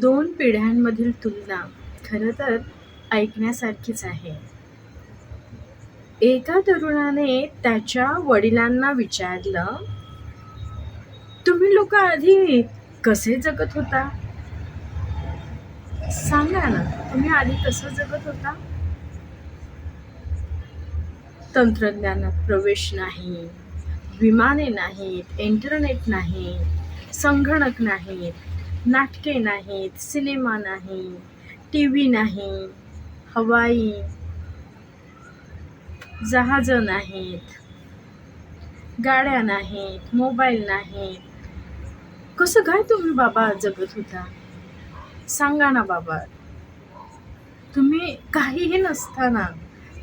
दोन पिढ्यांमधील तुलना खरं तर ऐकण्यासारखीच आहे. एका तरुणाने त्याच्या वडिलांना विचारलं, "तुम्ही लोक आधी कसे जगत होता? सांगा ना, तुम्ही आधी कसं जगत होता?" तंत्रज्ञानात प्रवेश नाही, विमाने नाहीत, इंटरनेट नाही, संगणक नाहीत, नाटके नाहीत, सिनेमा नाही, टी व्ही नाही, हवाई जहाजं नाहीत, गाड्या नाहीत, मोबाईल नाहीत. कसं काय तुम्ही बाबा जगत होता? सांगा ना बाबा. तुम्ही काहीही नसताना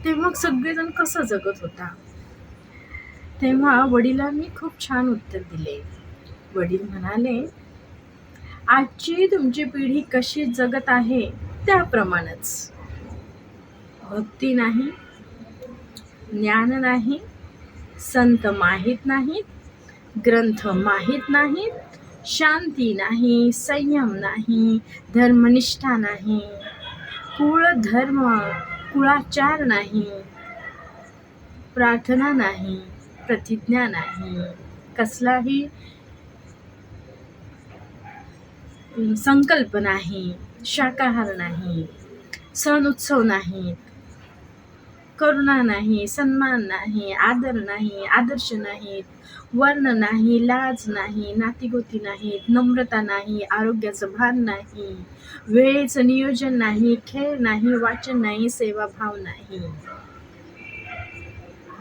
तेव्हा सगळेजण कसं जगत होता? तेव्हा वडिलांनी खूप छान उत्तर दिले. वडील म्हणाले, "आजची तुमची पिढी कशी जगत आहे त्याप्रमाणेच. भक्ती नाही, ज्ञान नाही, संत माहीत नाहीत, ग्रंथ माहीत नाहीत, शांती नाही, संयम नाही, धर्मनिष्ठा नाही, कुळधर्म कुळाचार नाही, प्रार्थना नाही, प्रतिज्ञा नाही, कसलाही संकल्प नाही, शाकाहार नाही, सण उत्सव नाहीत, करुणा नाही, सन्मान नाही, आदर नाही, आदर्श नाहीत, वर्ण नाही, लाज नाही, नातीगोती नाहीत, नम्रता नाही, आरोग्याचं भान नाही, वेळेचं नियोजन नाही, खेळ नाही, वाचन नाही, सेवाभाव नाही."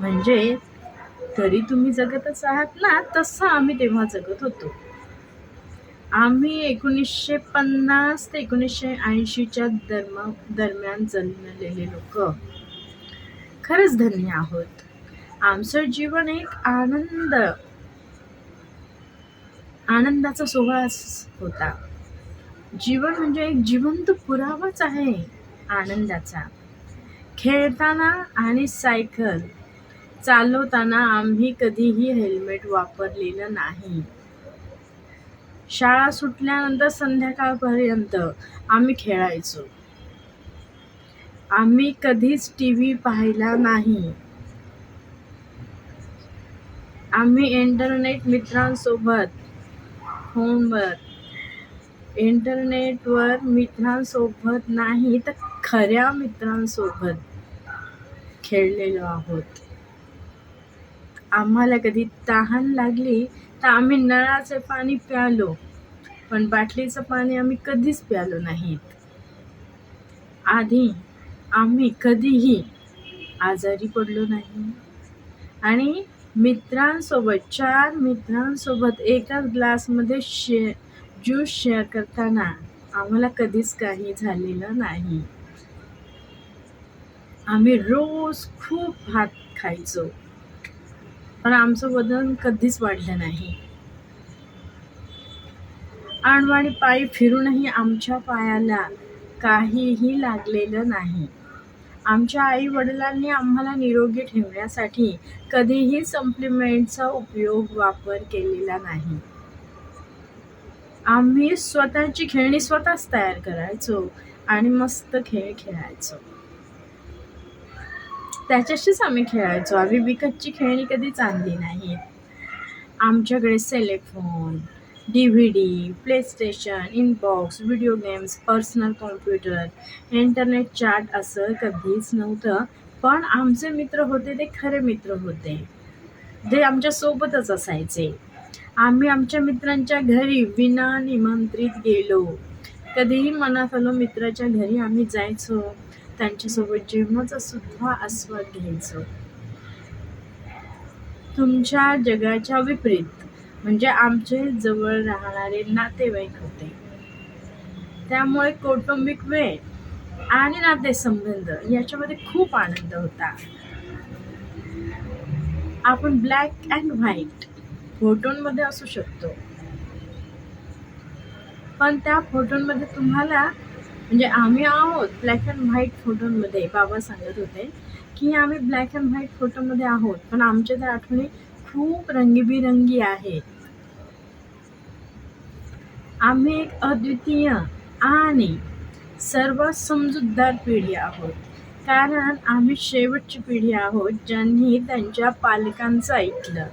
म्हणजे तरी तुम्ही जगतच आहात ना, तसं आम्ही तेव्हा जगत होतो. आम्ही एकोणीसशे पन्नास ते एकोणीसशे ऐंशीच्या दरम्यान जन्मलेले लोक खरंच धन्य आहोत. आमचं जीवन एक आनंद आनंदाचा सोहळा होता. जीवन म्हणजे एक जिवंत पुरावाच आहे आनंदाचा. खेळताना आणि सायकल चालवताना आम्ही कधीही हेल्मेट वापरलेलं नाही. शाळा सुटल्यानंतर संध्याकाळपर्यंत आम्ही खेळायचो. आम्ही कधीच टी व्ही पाहिला नाही. आम्ही इंटरनेट मित्रांसोबत फोनवर इंटरनेटवर मित्रांसोबत नाही तर खऱ्या मित्रांसोबत खेळलेलो आहोत. आम्हाला कधी तहान लागली तर आम्ही नळाचे पाणी प्यालो, पण बाटलीचं पाणी आम्ही कधीच प्यालो नाहीत. आधी आम्ही कधीही आजारी पडलो नाही आणि मित्रांसोबत चार मित्रांसोबत एकाच ग्लासमध्ये शे ज्यूस शेअर करताना आम्हाला कधीच काही झालेलं नाही. आम्ही रोज खूप भात खायचो, पण आमचं वजन कधीच वाढलं नाही. आणवाणी पायी फिरूनही आमच्या पायाला काहीही लागलेलं नाही. आमच्या आई-वडिलांनी आम्हाला निरोगी ठेवण्यासाठी कधीही सप्लिमेंटचा उपयोग वापर केलेला नाही. आम्ही स्वतःची खेळणी स्वतःच तयार करायचो आणि मस्त खेळ खेळायचो. त्याच्याशीच आम्ही खेळायचो. आम्ही विकतची खेळणी कधीच आणली नाही आमच्याकडे cellphone D V D playstation, inbox, video games, personal computer, internet chat असं कधीच नव्हतं. पण आमचे मित्र होते ते खरे मित्र होते. ते आमच्यासोबतच असायचे. आम्ही आमच्या मित्रांच्या घरी विना-निमंत्रित गेलो. कधीही मनात आलो मित्राच्या घरी आम्ही जायचो. त्यांच्यासोबत जेवणाचा सुद्धा आस्वाद घ्यायचो. तुमच्या जगाच्या विपरीत म्हणजे आमचे जवळ राहणारे नातेवाईक होते. त्यामुळे कौटुंबिक वेळ आणि नातेसंबंध याच्यामध्ये खूप आनंद होता. आपण ब्लॅक अँड व्हाईट फोटोंमध्ये असू शकतो. पण त्या फोटोंमध्ये तुम्हाला म्हणजे आम्ही आहोत ब्लॅक अँड व्हाईट फोटोमध्ये बाबा सांगत होते, की आम्ही ब्लॅक अँड व्हाईट फोटोमध्ये आहोत, पण आमच्या त्या आठवणी खूप रंगीबिरंगी आहेत. आम्ही एक अद्वितीय आणि सर्वात समजूतदार पिढी आहोत. कारण आम्ही शेवटची पिढी आहोत ज्यांनी त्यांच्या पालकांचं ऐकलं.